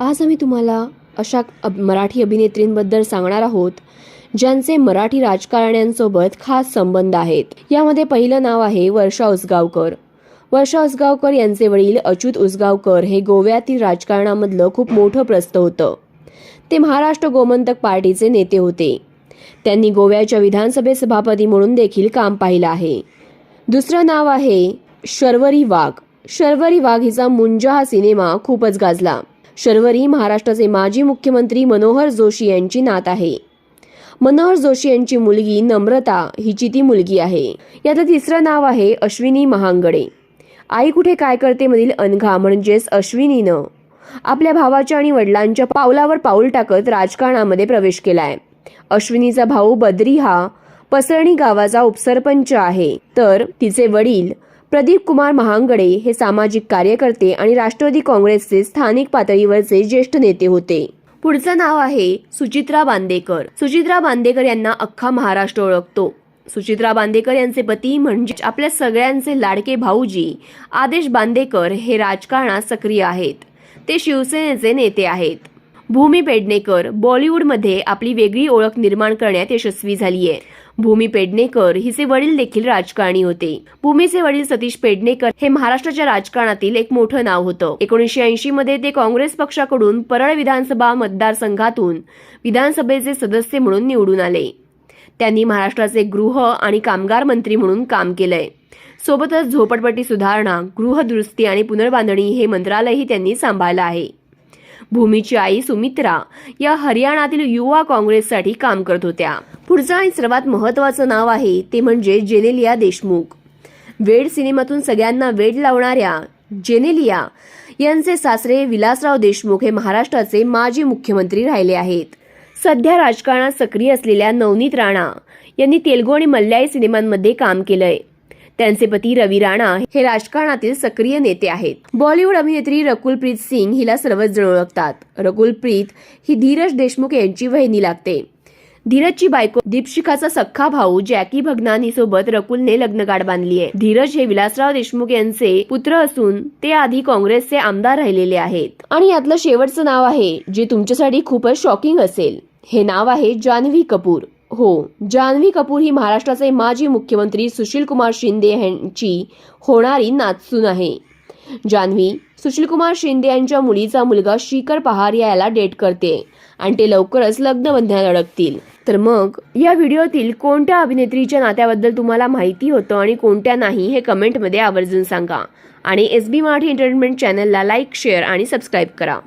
आज आम्ही तुम्हाला अशा अब मराठी अभिनेत्रींबद्दल सांगणार आहोत ज्यांचे मराठी राजकारण्यांसोबत खास संबंध आहेत. यामध्ये पहिलं नाव आहे वर्षा उसगावकर. वर्षा उसगावकर यांचे वडील अच्युत उसगावकर हे गोव्यातील राजकारणामधलं खूप मोठं प्रस्त होतं. ते महाराष्ट्र गोमंतक पार्टीचे नेते होते. त्यांनी गोव्याच्या विधानसभे सभापती म्हणून देखील काम पाहिलं आहे. दुसरं नाव आहे शर्वरी वाघ. शर्वरी वाघ हिचा मुंजा हा सिनेमा खूपच गाजला. शर्वरी महाराष्ट्राचे माजी मुख्यमंत्री मनोहर जोशी यांची नात आहे. मनोहर जोशी यांची मुलगी नम्रता हिची ती मुलगी आहे. यातलं तिसरं नाव आहे अश्विनी महांगडे. आई कुठे काय करते मधील अनघा म्हणजेच अश्विनीनं. आपल्या भावाच्या आणि वडिलांच्या पावलावर पाऊल टाकत राजकारणामध्ये प्रवेश केलाय. अश्विनीचा भाऊ बद्री हा पसरणी गावाचा उपसरपंच आहे. तर तिचे वडील प्रदीप कुमार महांगडे हे सामाजिक कार्यकर्ते आणि राष्ट्रवादी काँग्रेसचे स्थानिक पातळीवरचे ज्येष्ठ नेते होते. पुढचं नाव आहे सुचित्रा बांदेकर. सुचित्रा बांदेकर यांना अख्खा महाराष्ट्र ओळखतो. सुचित्रा बांदेकर यांचे पती म्हणजे आपल्या सगळ्यांचे लाडके भाऊजी आदेश बांदेकर हे राजकारणात सक्रिय आहेत. ते शिवसेनेचे नेते आहेत. भूमी पेडणेकर बॉलिवूडमध्ये आपली वेगळी ओळख निर्माण करण्यात यशस्वी झाली आहे भूमी पेडणेकर हिचे वडील देखील राजकारणी होते. भूमीचे वडील सतीश पेडणेकर हे महाराष्ट्राच्या राजकारणातील एक मोठं नाव होतं. एकोणीसशे ऐंशी मध्ये ते काँग्रेस पक्षाकडून परळ विधानसभा मतदारसंघातून विधानसभेचे सदस्य म्हणून निवडून आले. त्यांनी महाराष्ट्राचे गृह आणि कामगार मंत्री म्हणून काम केलंय. सोबतच झोपडपट्टी सुधारणा गृहदुरुस्ती आणि पुनर्बांधणी हे मंत्रालयही त्यांनी सांभाळलं आहे. भूमीची आई सुमित्रा या हरियाणातील युवा काँग्रेससाठी काम करत होत्या. पुढचं आणि सर्वात महत्वाचं नाव आहे ते म्हणजे जेनेलिया देशमुख. वेड सिनेमातून सगळ्यांना वेड लावणाऱ्या जेनेलिया यांचे सासरे विलासराव देशमुख हे महाराष्ट्राचे माजी मुख्यमंत्री राहिले आहेत. सध्या राजकारणात सक्रिय असलेल्या नवनीत राणा यांनी तेलगू आणि मल्याळी सिनेमांमध्ये काम केलंय. त्यांचे पती रवी राणा हे राजकारणातील सक्रिय नेते आहेत. बॉलिवूड अभिनेत्री रकुलप्रीत सिंग हिला सर्वच जण ओळखतात. रकुलप्रीत ही धीरज देशमुख यांची वहिनी लागते. धीरजची बायको दीपशिखाचा सख्खा भाऊ जॅकी भगनानी सोबत रकुलने लग्नगाठ बांधली आहे. धीरज हे विलासराव देशमुख यांचे पुत्र असून ते आधी काँग्रेसचे आमदार राहिलेले आहेत. आणि यातलं शेवटचं नाव आहे जे तुमच्यासाठी खूपच शॉकिंग असेल. हे नाव आहे जान्हवी कपूर. हो. जान्हवी कपूर ही महाराष्ट्राचे माजी मुख्यमंत्री सुशीलकुमार शिंदे यांची होणारी नाचसून आहे. जान्हवी सुशीलकुमार शिंदे यांच्या मुलीचा मुलगा शिखर पहार याला डेट करते आणि ते लवकरच लग्न बंधनात अडकतील. तर मग या व्हिडिओतील कोणत्या अभिनेत्रीच्या नात्याबद्दल तुम्हाला माहिती होतं आणि कोणत्या नाही हे कमेंटमध्ये आवर्जून सांगा. आणि एस बी मराठी एंटरटेनमेंट चॅनलला लाईक शेअर आणि सबस्क्राईब करा.